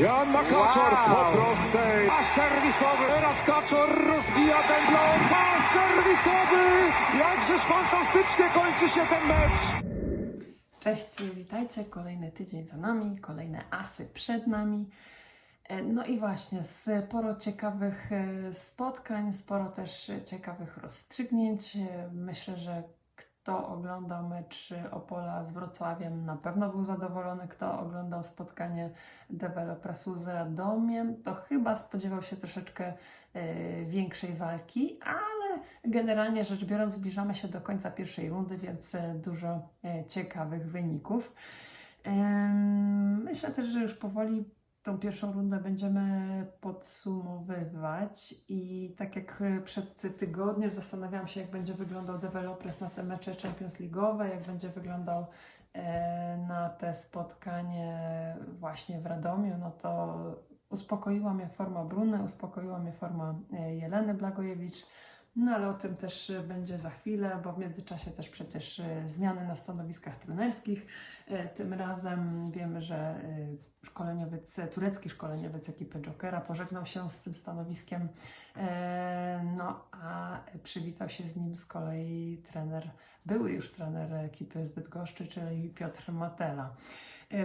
Jan Makaczor Wow. po prostej. A serwisowy. Teraz Kaczor rozbija ten blok. A serwisowy. Jakżeż fantastycznie kończy się ten mecz. Cześć, witajcie. Kolejny tydzień za nami, kolejne asy przed nami. E, No i właśnie, sporo ciekawych e, spotkań, sporo też ciekawych rozstrzygnięć. E, Myślę, że kto oglądał mecz Opola z Wrocławiem na pewno był zadowolony. Kto oglądał spotkanie Developersu z Radomiem, to chyba spodziewał się troszeczkę e, większej walki, ale generalnie rzecz biorąc zbliżamy się do końca pierwszej rundy, więc e, dużo e, ciekawych wyników. Myślę też, że już powoli tą pierwszą rundę będziemy podsumowywać. I tak jak e, przed tygodniem zastanawiałam się, jak będzie wyglądał Developers na te mecze Champions League'owe, jak będzie wyglądał e, na te spotkanie właśnie w Radomiu, no to uspokoiła mnie forma Bruny, uspokoiła mnie forma e, Jeleny Blagojewicz, no ale o tym też e, będzie za chwilę, bo w międzyczasie też przecież e, zmiany na stanowiskach trenerskich. E, Tym razem wiemy, że szkoleniowiec, turecki szkoleniowiec ekipy Jokera pożegnał się z tym stanowiskiem, no a przywitał się z nim z kolei trener, były już trener ekipy z Bydgoszczy, czyli Piotr Matela.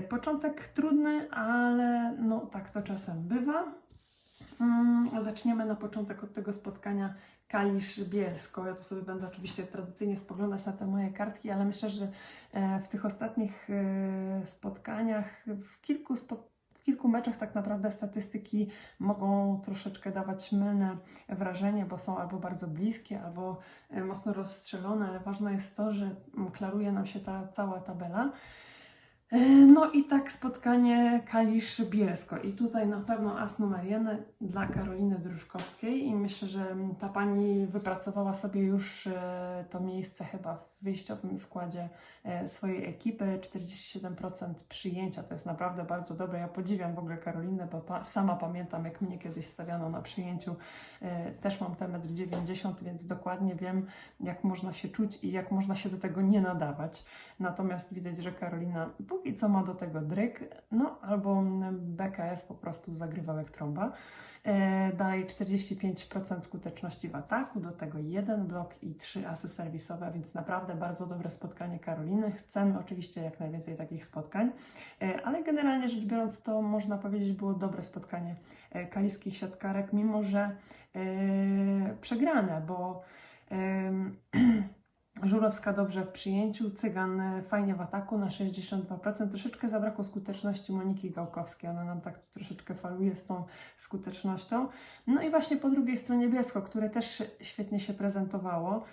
Początek trudny, ale no tak to czasem bywa. Mm, Zaczniemy na początek od tego spotkania Kalisz-Bielsko. Ja tu sobie będę oczywiście tradycyjnie spoglądać na te moje kartki, ale myślę, że e, w tych ostatnich e, spotkaniach, w kilku, spo, w kilku meczach tak naprawdę statystyki mogą troszeczkę dawać mylne wrażenie, bo są albo bardzo bliskie, albo e, mocno rozstrzelone, ale ważne jest to, że klaruje nam się ta cała tabela. E, No i tak spotkanie Kalisz-Bielsko. I tutaj na pewno as numer jeden dla Karoliny Druszkowskiej i myślę, że ta pani wypracowała sobie już e, to miejsce chyba w wyjściowym składzie e, swojej ekipy. 47% przyjęcia to jest naprawdę bardzo dobre. Ja podziwiam w ogóle Karolinę, bo pa, sama pamiętam jak mnie kiedyś stawiano na przyjęciu. E, Też mam te 1,90 m, więc dokładnie wiem jak można się czuć i jak można się do tego nie nadawać. Natomiast widać, że Karolina póki co ma do tego dryk, no albo BKS po prostu zagrywał jak trąba. E, dalej 45% skuteczności w ataku, do tego jeden blok i trzy asy serwisowe, więc naprawdę bardzo dobre spotkanie Karoliny. Chcemy oczywiście jak najwięcej takich spotkań, e, ale generalnie rzecz biorąc to można powiedzieć było dobre spotkanie e, kaliskich siatkarek, mimo że e, przegrane, bo em, Żurowska dobrze w przyjęciu, Cygan e, fajnie w ataku na 62%. Troszeczkę zabrakło skuteczności Moniki Gałkowskiej. Ona nam tak troszeczkę faluje z tą skutecznością. No i właśnie po drugiej stronie Biesko, które też świetnie się prezentowało.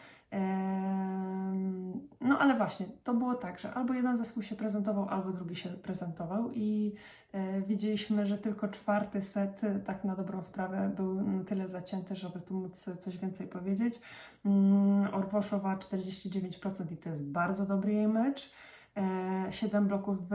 No ale właśnie, to było tak, że albo jeden zespół się prezentował, albo drugi się prezentował i e, widzieliśmy, że tylko czwarty set e, tak na dobrą sprawę był na tyle zacięty, żeby tu móc coś więcej powiedzieć. Mm, Orwoszowa 49% i to jest bardzo dobry jej mecz. 7 bloków w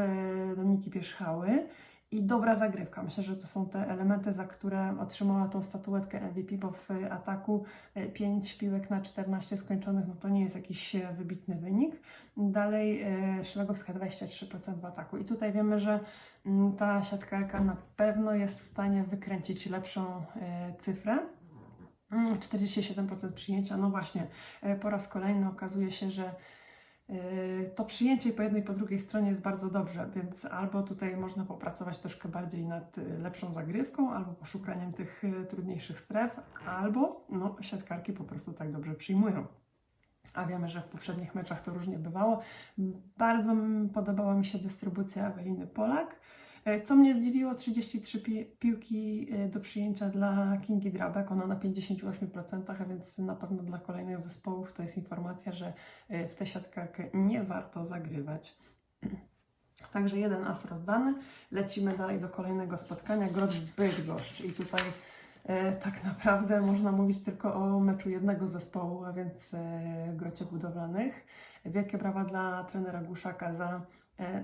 Dominiki Pierzchały i dobra zagrywka. Myślę, że to są te elementy, za które otrzymała tą statuetkę MVP, bo w ataku 5 piłek na 14 skończonych, no to nie jest jakiś e, wybitny wynik. Dalej e, Szlagowska 23% w ataku. I tutaj wiemy, że mm, ta siatkarka na pewno jest w stanie wykręcić lepszą e, cyfrę. Mm, 47% przyjęcia. No właśnie, e, po raz kolejny okazuje się, że e, to przyjęcie po jednej po drugiej stronie jest bardzo dobrze, więc albo tutaj można popracować troszkę bardziej nad e, lepszą zagrywką, albo poszukaniem tych e, trudniejszych stref, albo no, siatkarki po prostu tak dobrze przyjmują. A wiemy, że w poprzednich meczach to różnie bywało. Bardzo podobała mi się dystrybucja Eweliny Polak. E, Co mnie zdziwiło, 33 pi- piłki e, do przyjęcia dla Kingi Drabek, ona na 58%, a więc na pewno dla kolejnych zespołów to jest informacja, że e, w tę siatkarkę nie warto zagrywać. Także jeden as rozdany. Lecimy dalej do kolejnego spotkania. Grosz Bydgoszcz. I tutaj tak naprawdę można mówić tylko o meczu jednego zespołu, a więc Grocie Budowlanych. Wielkie brawa dla trenera Guszaka za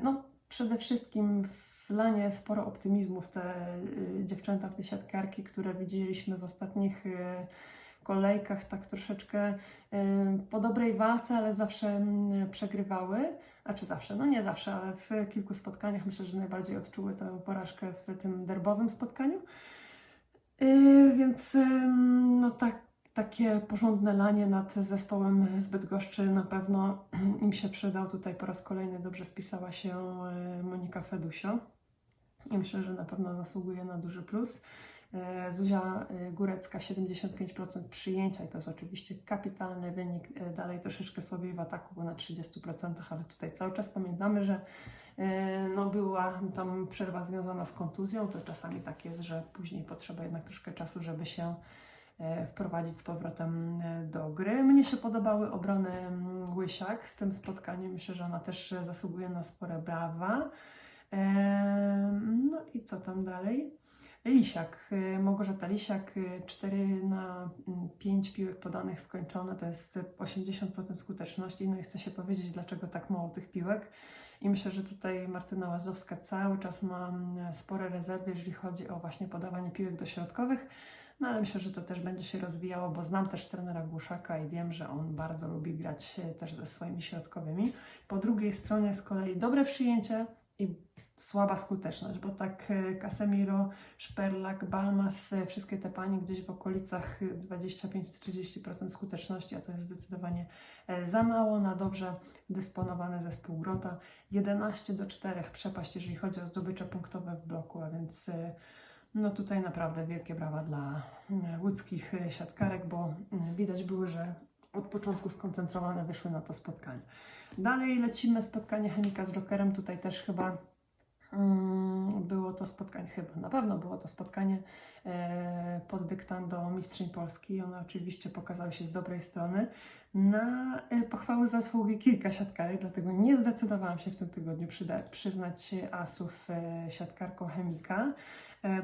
no, przede wszystkim wlanie sporo optymizmu w te y, dziewczęta, w te siatkarki, które widzieliśmy w ostatnich y, kolejkach tak troszeczkę y, po dobrej walce, ale zawsze mm, przegrywały. znaczy zawsze, no nie zawsze, ale w kilku spotkaniach myślę, że najbardziej odczuły tę porażkę w tym derbowym spotkaniu. Więc no tak, takie porządne lanie nad zespołem z Bydgoszczy na pewno im się przydał. Tutaj po raz kolejny dobrze spisała się Monika Fedusio i myślę, że na pewno zasługuje na duży plus. Yy, Zuzia yy, Górecka 75% przyjęcia i to jest oczywiście kapitalny wynik. Yy, Dalej troszeczkę słabiej w ataku, bo na 30%, ale tutaj cały czas pamiętamy, że no była tam przerwa związana z kontuzją. To czasami tak jest, że później potrzeba jednak troszkę czasu, żeby się e, wprowadzić z powrotem e, do gry. Mnie się podobały obrony mm, Łysiak w tym spotkaniu. Myślę, że ona też e, zasługuje na spore brawa. No i co tam dalej? Lisiak, e, Małgorzata Lisiak, 4 na 5 piłek podanych skończone, to jest e, 80% skuteczności. No i chcę się powiedzieć, dlaczego tak mało tych piłek. I myślę, że tutaj Martyna Łazowska cały czas ma mm, spore rezerwy, jeżeli chodzi o właśnie podawanie piłek dośrodkowych. No ale myślę, że to też będzie się rozwijało, bo znam też trenera Głuszaka i wiem, że on bardzo lubi grać e, też ze swoimi środkowymi. Po drugiej stronie z kolei dobre przyjęcie i słaba skuteczność, bo tak e, Casemiro, Szperlak, Balmas, e, wszystkie te panie gdzieś w okolicach e, 25-30% skuteczności, a to jest zdecydowanie e, za mało na dobrze dysponowany zespół Grota. 11 do 4 przepaść, jeżeli chodzi o zdobycze punktowe w bloku, a więc e, no tutaj naprawdę wielkie brawa dla łódzkich e, siatkarek, bo mm, widać było, że od początku skoncentrowane wyszły na to spotkanie. Dalej lecimy spotkanie Chemika z Jokerem. Tutaj też chyba było to spotkanie, chyba na pewno było to spotkanie e, pod dyktando Mistrzyń Polski. One oczywiście pokazały się z dobrej strony. Na e, pochwały zasługi kilka siatkarek, dlatego nie zdecydowałam się w tym tygodniu przyznać asów e, siatkarką Chemika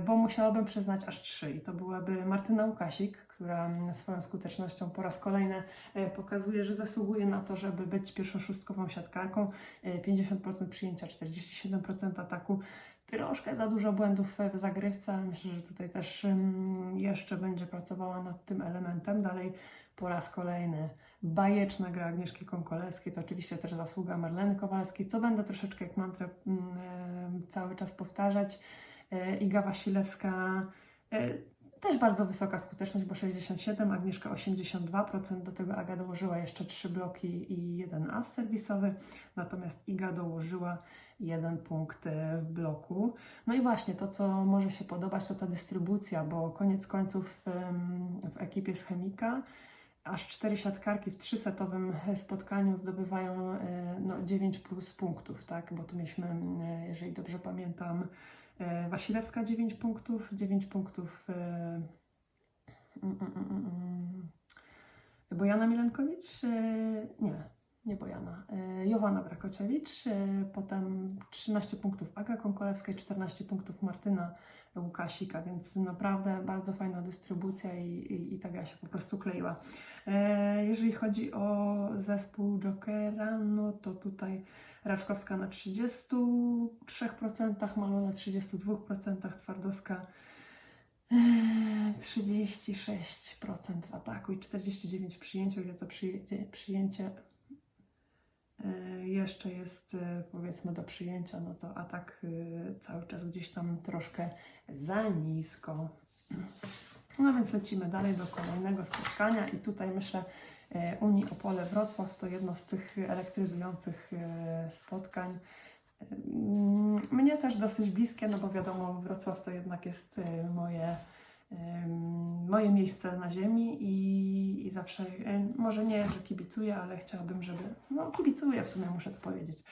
bo musiałabym przyznać aż trzy. I to byłaby Martyna Łukasik, która swoją skutecznością po raz kolejny e, pokazuje, że zasługuje na to, żeby być pierwszoszustkową siatkarką. E, 50% przyjęcia, 47% ataku. Troszkę za dużo błędów w zagrywce, myślę, że tutaj też mm, jeszcze będzie pracowała nad tym elementem. Dalej po raz kolejny bajeczna gra Agnieszki Konkolewskiej, to oczywiście też zasługa Marleny Kowalskiej, co będę troszeczkę jak mantrę mm, e, cały czas powtarzać. E, Iga Wasilewska e, też bardzo wysoka skuteczność, bo 67, Agnieszka 82%, do tego Aga dołożyła jeszcze 3 bloki i jeden as serwisowy, natomiast Iga dołożyła jeden punkt e, w bloku. No i właśnie to, co może się podobać, to ta dystrybucja, bo koniec końców em, w ekipie z Chemika aż cztery siatkarki w trzysetowym spotkaniu zdobywają e, no, 9 plus punktów, tak? Bo tu mieliśmy, e, jeżeli dobrze pamiętam, e, Wasilewska 9 punktów, 9 punktów e, mm, mm, mm, Bojana Milenkowicz, e, nie, nie Bojana, e, Jowanna Brakociewicz, e, potem 13 punktów Aga Konkolewska i 14 punktów Martyna Łukasika, więc naprawdę bardzo fajna dystrybucja i, i, i ta gra się po prostu kleiła. E, Jeżeli chodzi o zespół Jokera, no to tutaj Raczkowska na 33%, Malo na 32%, Twardowska e, 36% w ataku i 49% w przyjęciu, ile to przyjęcie, przyjęcie e, jeszcze jest e, powiedzmy do przyjęcia, no to atak e, cały czas gdzieś tam troszkę za nisko. No więc lecimy dalej do kolejnego spotkania i tutaj myślę e, Unii Opole Wrocław to jedno z tych elektryzujących e, spotkań. Mm, Mnie też dosyć bliskie, no bo wiadomo, Wrocław to jednak jest e, moje, moje miejsce na ziemi i, i zawsze, e, może nie, że kibicuję, ale chciałabym, żeby, no kibicuję w sumie, muszę to powiedzieć.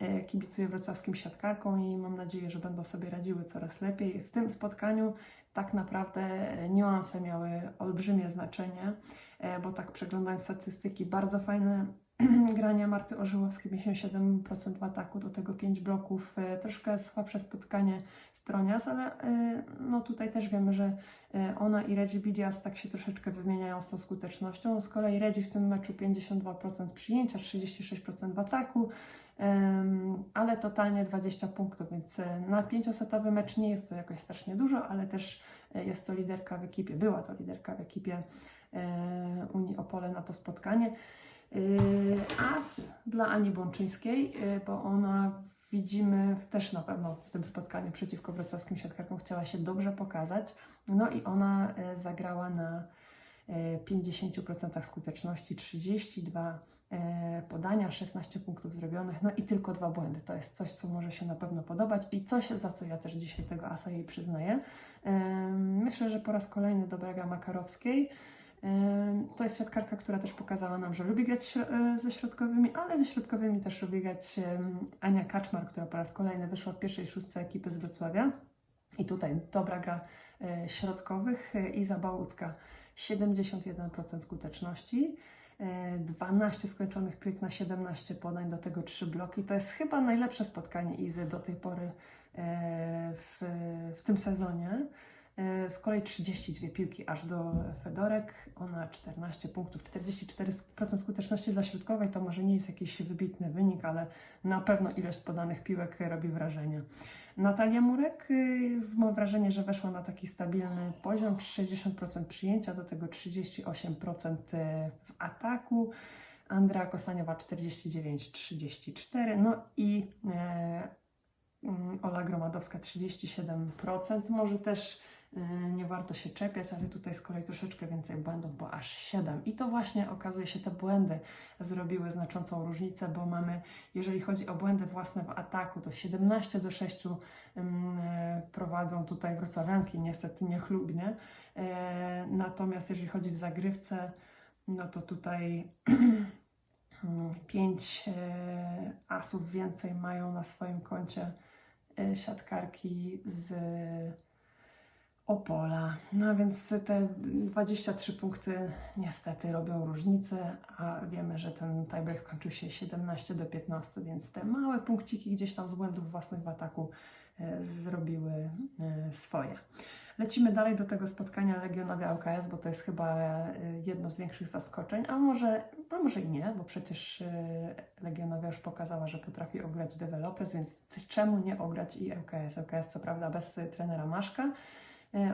E, Kibicuję wrocławskim siatkarkom i mam nadzieję, że będą sobie radziły coraz lepiej. W tym spotkaniu tak naprawdę niuanse miały olbrzymie znaczenie, e, bo tak przeglądając statystyki, bardzo fajne grania Marty Orzyłowskiej, 57% w ataku, do tego 5 bloków, e, troszkę słabsze spotkanie Stronias, ale e, no tutaj też wiemy, że e, ona i Reggie Bidias tak się troszeczkę wymieniają z tą skutecznością. Z kolei Reggie w tym meczu 52% przyjęcia, 36% w ataku, ale totalnie 20 punktów, więc na pięciosetowy mecz nie jest to jakoś strasznie dużo, ale też jest to liderka w ekipie, była to liderka w ekipie Unii Opole na to spotkanie. Yy, As dla Ani Bączyńskiej, yy, bo ona widzimy też na pewno w tym spotkaniu przeciwko wrocławskim siatkarkom chciała się dobrze pokazać. No i ona yy, zagrała na yy, 50% skuteczności, 32 yy, podania, 16 punktów zrobionych, no i tylko dwa błędy. To jest coś, co może się na pewno podobać i coś, za co ja też dzisiaj tego asa jej przyznaję. Myślę, że po raz kolejny dobra gra Makarowskiej. To jest siatkarka, która też pokazała nam, że lubi grać y, ze środkowymi, ale ze środkowymi też lubi grać Ania Kaczmar, która po raz kolejny wyszła w pierwszej szóstce ekipy z Wrocławia. I tutaj dobra gra y, środkowych. y, Iza Bałucka 71% skuteczności. y, 12 skończonych piłek na 17 podań, do tego 3 bloki. To jest chyba najlepsze spotkanie Izy do tej pory w, w tym sezonie. E, Z kolei 32 piłki aż do Fedorek, ona 14 punktów, 44% skuteczności dla środkowej to może nie jest jakiś wybitny wynik, ale na pewno ilość podanych piłek robi wrażenie. Natalia Murek, y, mam wrażenie, że weszła na taki stabilny poziom, 60% przyjęcia, do tego 38% w ataku. Andrea Kosaniowa 49-34, no i e, mm, Ola Gromadowska 37%. Może też y, nie warto się czepiać, ale tutaj z kolei troszeczkę więcej błędów, bo aż 7. I to właśnie okazuje się, te błędy zrobiły znaczącą różnicę, bo mamy, jeżeli chodzi o błędy własne w ataku, to 17 do 6 ym, e, prowadzą tutaj wrocławianki, niestety niechlubnie. E, Natomiast jeżeli chodzi w zagrywce, no to tutaj mm, pięć e, asów więcej mają na swoim koncie e, siatkarki z Opola. No więc te 23 punkty niestety robią różnicę, a wiemy, że ten tiebreak skończył się 17 do 15, więc te małe punkciki gdzieś tam z błędów własnych w ataku e, zrobiły e, swoje. Lecimy dalej do tego spotkania Legionowie ŁKS, bo to jest chyba e, jedno z większych zaskoczeń, a może, a może i nie, bo przecież Legionowa już pokazała, że potrafi ograć developers, więc czemu nie ograć i ŁKS? ŁKS co prawda bez trenera Maszka,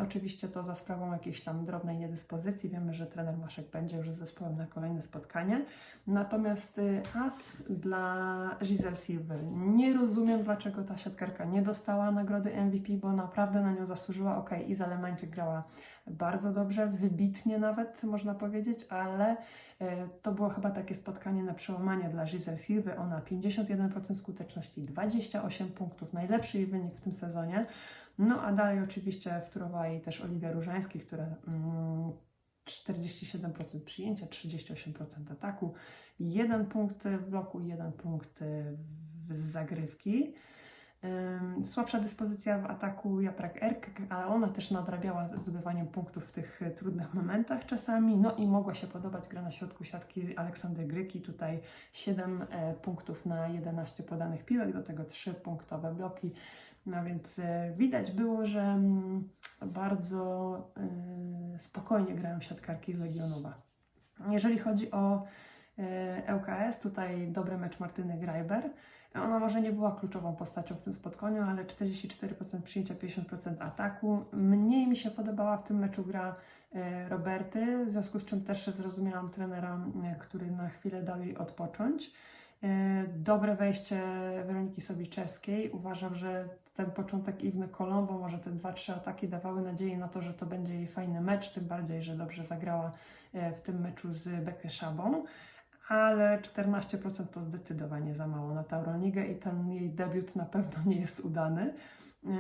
Oczywiście to za sprawą jakiejś tam drobnej niedyspozycji. Wiemy, że trener Maszek będzie już z zespołem na kolejne spotkanie. Natomiast y, as dla Giselle Silver. Nie rozumiem, dlaczego ta siatkarka nie dostała nagrody MVP, bo naprawdę na nią zasłużyła. Ok, Iza Lemańczyk grała bardzo dobrze, wybitnie nawet można powiedzieć, ale e, to było chyba takie spotkanie na przełamanie dla Giselle Silver. Ona 51% skuteczności, 28 punktów, najlepszy jej wynik w tym sezonie. No a dalej oczywiście wtórowała jej też Oliwia Różański, która mm, 47% przyjęcia, 38% ataku, jeden punkt w bloku, jeden punkt z zagrywki. Słabsza dyspozycja w ataku Japrak Erk, ale ona też nadrabiała zdobywaniem punktów w tych trudnych momentach czasami. No i mogła się podobać gra na środku siatki Aleksandry Gryki. Tutaj 7 e, punktów na 11 podanych piłek, do tego 3 punktowe bloki. No więc e, widać było, że mm, bardzo e, spokojnie grają siatkarki z Legionowa. Jeżeli chodzi o e, ŁKS, tutaj dobry mecz Martyny Greiber. Ona może nie była kluczową postacią w tym spotkaniu, ale 44% przyjęcia, 50% ataku. Mniej mi się podobała w tym meczu gra e, Roberty, w związku z czym też zrozumiałam trenera, e, który na chwilę dał jej odpocząć. E, Dobre wejście Weroniki Sobiczewskiej. Uważam, że ten początek Iwny Kolombo, może te dwa, trzy ataki dawały nadzieję na to, że to będzie jej fajny mecz, tym bardziej, że dobrze zagrała e, w tym meczu z Bekę Szabą. Ale 14% to zdecydowanie za mało na Tauronigę i ten jej debiut na pewno nie jest udany. E,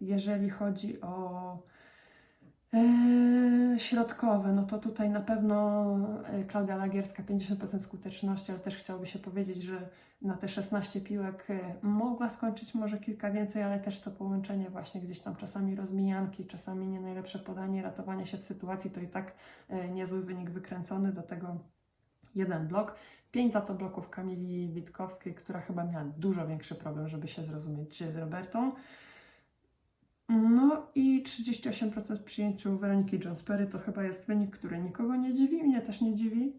Jeżeli chodzi o środkowe, no to tutaj na pewno e, Klaudia Lagierska 50% skuteczności, ale też chciałoby się powiedzieć, że na te 16 piłek e, mogła skończyć może kilka więcej, ale też to połączenie właśnie gdzieś tam czasami rozmijanki, czasami nie najlepsze podanie, ratowanie się w sytuacji, to i tak e, niezły wynik wykręcony, do tego jeden blok. Pięć za to bloków Kamili Witkowskiej, która chyba miała dużo większy problem, żeby się zrozumieć z Robertą. No i 38% w przyjęciu Weroniki Jones-Perry to chyba jest wynik, który nikogo nie dziwi, mnie też nie dziwi.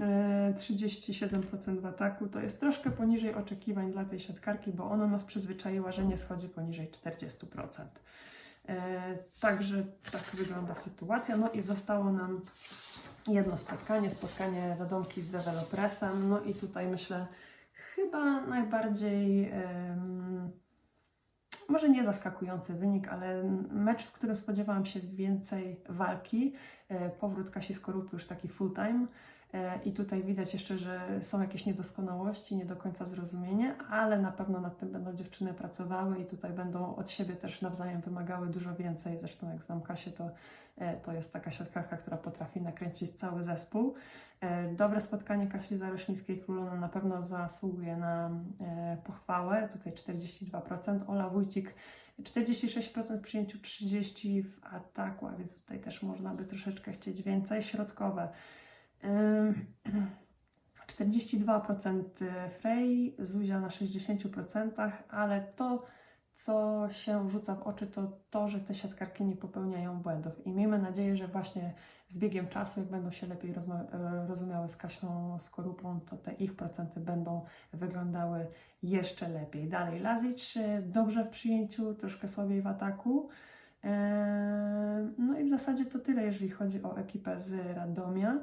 E, 37% w ataku to jest troszkę poniżej oczekiwań dla tej siatkarki, bo ona nas przyzwyczaiła, że nie schodzi poniżej 40%. E, Także tak wygląda sytuacja. No i zostało nam jedno spotkanie, spotkanie Radomki z dewelopresem. No i tutaj myślę, chyba najbardziej, em, może nie zaskakujący wynik, ale mecz, w którym spodziewałam się więcej walki. E, Powrót Kasi Skorupy już taki full time. E, I tutaj widać jeszcze, że są jakieś niedoskonałości, nie do końca zrozumienie, ale na pewno nad tym będą dziewczyny pracowały i tutaj będą od siebie też nawzajem wymagały dużo więcej. Zresztą jak znam Kasię, to, e, to jest taka siatkarka, która potrafi nakręcić cały zespół. E, Dobre spotkanie Kasi Zarośnińskiej Królona na pewno zasługuje na pochwałę. Tutaj 42%. Ola Wójcik 46% w przyjęciu, 30% w ataku, a więc tutaj też można by troszeczkę chcieć więcej. Środkowe 42% Frey, Zuzia na 60%, ale to, co się rzuca w oczy, to to, że te siatkarki nie popełniają błędów. I miejmy nadzieję, że właśnie z biegiem czasu, jak będą się lepiej e, rozumiały z Kasią Skorupą, to te ich procenty będą wyglądały jeszcze lepiej. Dalej, Lazic e, dobrze w przyjęciu, troszkę słabiej w ataku. E, No i w zasadzie to tyle, jeżeli chodzi o ekipę z Radomia.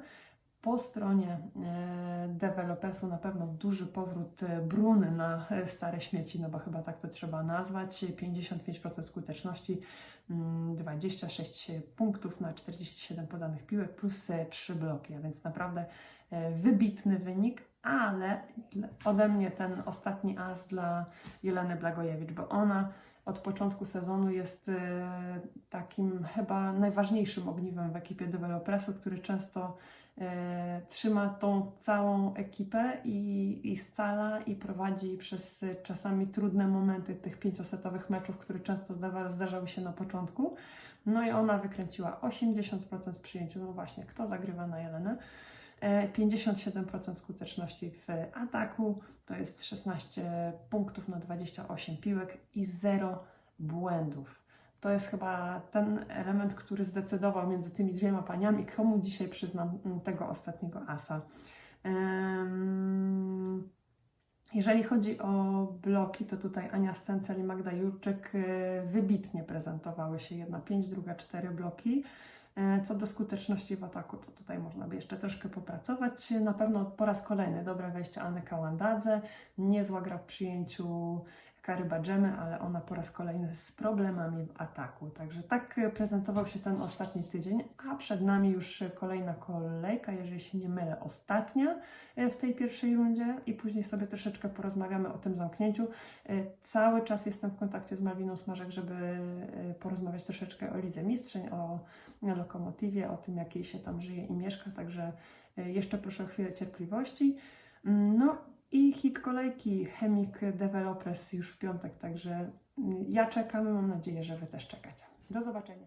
Po stronie e, dewelopersu na pewno duży powrót e, Brun na e, stare śmieci, no bo chyba tak to trzeba nazwać. 55% skuteczności, mm, 26 punktów na 47 podanych piłek plus e, 3 bloki, a więc naprawdę wybitny wynik, ale ode mnie ten ostatni as dla Jeleny Blagojewicz, bo ona od początku sezonu jest takim chyba najważniejszym ogniwem w ekipie dewelopersu, który często trzyma tą całą ekipę i, i scala i prowadzi przez e, czasami trudne momenty tych pięciosetowych meczów, które często zdarzały się na początku. No i ona wykręciła 80% w przyjęciu. No właśnie, kto zagrywa na Jelenę? E, 57% skuteczności w ataku, to jest 16 punktów na 28 piłek i 0 błędów. To jest chyba ten element, który zdecydował między tymi dwiema paniami, komu dzisiaj przyznam mm, tego ostatniego asa. Jeżeli chodzi o bloki, to tutaj Ania Stencel i Magda Jurczyk e, wybitnie prezentowały się. Jedna 5, druga 4 bloki. E, Co do skuteczności w ataku, to tutaj można by jeszcze troszkę popracować. Na pewno po raz kolejny dobre wejście Anny Kałandadze. Niezła gra w przyjęciu Kary Badżemy, ale ona po raz kolejny z problemami w ataku. Także tak prezentował się ten ostatni tydzień, a przed nami już kolejna kolejka, jeżeli się nie mylę, ostatnia e, w tej pierwszej rundzie i później sobie troszeczkę porozmawiamy o tym zamknięciu. E, Cały czas jestem w kontakcie z Malwiną Smarzek, żeby e, porozmawiać troszeczkę o Lidze Mistrzeń, o Lokomotywie, o tym, jak jej się tam żyje i mieszka, także jeszcze proszę o chwilę cierpliwości. No i hit kolejki Chemik Developers już w piątek, także ja czekam, mam nadzieję, że Wy też czekacie. Do zobaczenia.